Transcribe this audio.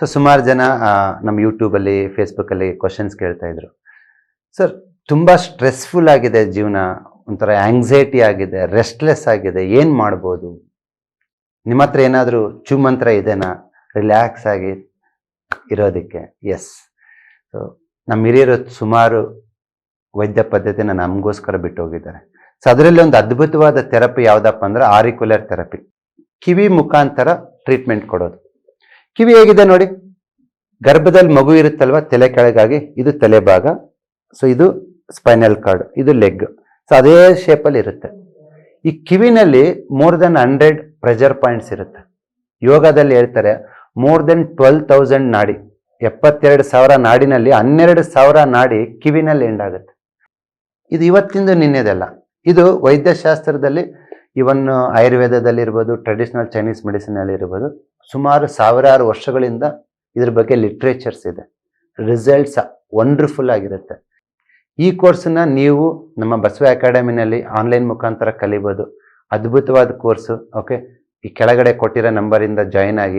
So ಸುಮಾರು ಜನ ನಮ್ಮ ಯೂಟ್ಯೂಬಲ್ಲಿ ಫೇಸ್ಬುಕ್ಕಲ್ಲಿ ಕ್ವಶನ್ಸ್ ಕೇಳ್ತಾ ಇದ್ರು. ಸರ್ ತುಂಬ ಸ್ಟ್ರೆಸ್ಫುಲ್ ಆಗಿದೆ ಜೀವನ. ಒಂಥರ ಆಂಗ್ಸೈಟಿ ಆಗಿದೆ ರೆಸ್ಟ್ಲೆಸ್ ಆಗಿದೆ. ಏನು ಮಾಡ್ಬೋದು? ನಿಮ್ಮ ಹತ್ರ ಏನಾದರೂ ಚುಮಂತ್ರ ಇದೆನಾ? ರಿಲ್ಯಾಕ್ಸ್ ಆಗಿ ಇರೋದಕ್ಕೆ. ಎಸ್ ಸೊ ನಮ್ಮ ಹಿರಿಯರು ಸುಮಾರು ವೈದ್ಯ ಪದ್ಧತಿನ ನಮಗೋಸ್ಕರ ಬಿಟ್ಟು ಹೋಗಿದ್ದಾರೆ ಸೊ ಅದರಲ್ಲಿ ಒಂದು ಅದ್ಭುತವಾದ ಥೆರಪಿ ಯಾವುದಪ್ಪ ಅಂದ್ರೆ ಆರಿಕ್ಯುಲರ್ ಥೆರಪಿ ಕಿವಿ ಮುಖಾಂತರ ಟ್ರೀಟ್ಮೆಂಟ್ ಕೊಡೋದು. ಕಿವಿ ಹೇಗಿದೆ ನೋಡಿ? ಗರ್ಭದಲ್ಲಿ ಮಗು ಇರುತ್ತಲ್ವ? ತಲೆ ಕೆಳಗಾಗಿ. ಇದು ತಲೆ ಭಾಗ. ಸೊ ಇದು ಸ್ಪೈನಲ್ ಕಾರ್ಡ್ ಇದು ಲೆಗ್ ಸೊ ಅದೇ ಶೇಪಲ್ಲಿ ಇರುತ್ತೆ. ಈ ಕಿವಿನಲ್ಲಿ more than hundred pressure points ಇರುತ್ತೆ. ಯೋಗದಲ್ಲಿ ಹೇಳ್ತಾರೆ ಮೋರ್ ದೆನ್ ಟ್ವೆಲ್ ತೌಸಂಡ್ ನಾಡಿ. ಎಪ್ಪತ್ತೆರಡು ಸಾವಿರ ನಾಡಿನಲ್ಲಿ ಹನ್ನೆರಡು ಸಾವಿರ ನಾಡಿ ಕಿವಿನಲ್ಲಿ ಎಂಡ್ ಆಗುತ್ತೆ. ಇದು ಇವತ್ತಿಂದು ನಿನ್ನೆದಲ್ಲ. ಇದು ವೈದ್ಯಶಾಸ್ತ್ರದಲ್ಲಿ ಇವನ್ ಆಯುರ್ವೇದದಲ್ಲಿ ಇರ್ಬೋದು ಟ್ರೆಡಿಷನಲ್ ಚೈನೀಸ್ ಮೆಡಿಸಿನಲ್ಲಿ ಇರ್ಬೋದು ಸುಮಾರು ಸಾವಿರಾರು ವರ್ಷಗಳಿಂದ ಇದ್ರ ಬಗ್ಗೆ ಲಿಟ್ರೇಚರ್ಸ್ ಇದೆ. ರಿಸಲ್ಟ್ಸ್ ವಂಡರ್ಫುಲ್ ಆಗಿರುತ್ತೆ. ಈ ಕೋರ್ಸನ್ನ ನೀವು ನಮ್ಮ ಬಸವ ಅಕಾಡೆಮಿನಲ್ಲಿ ಆನ್ಲೈನ್ ಮುಖಾಂತರ ಕಲಿಬೋದು. ಅದ್ಭುತವಾದ ಕೋರ್ಸು ಓಕೆ ಈ ಕೆಳಗಡೆ ಕೊಟ್ಟಿರೋ ನಂಬರಿಂದ ಜಾಯಿನ್ ಆಗಿ.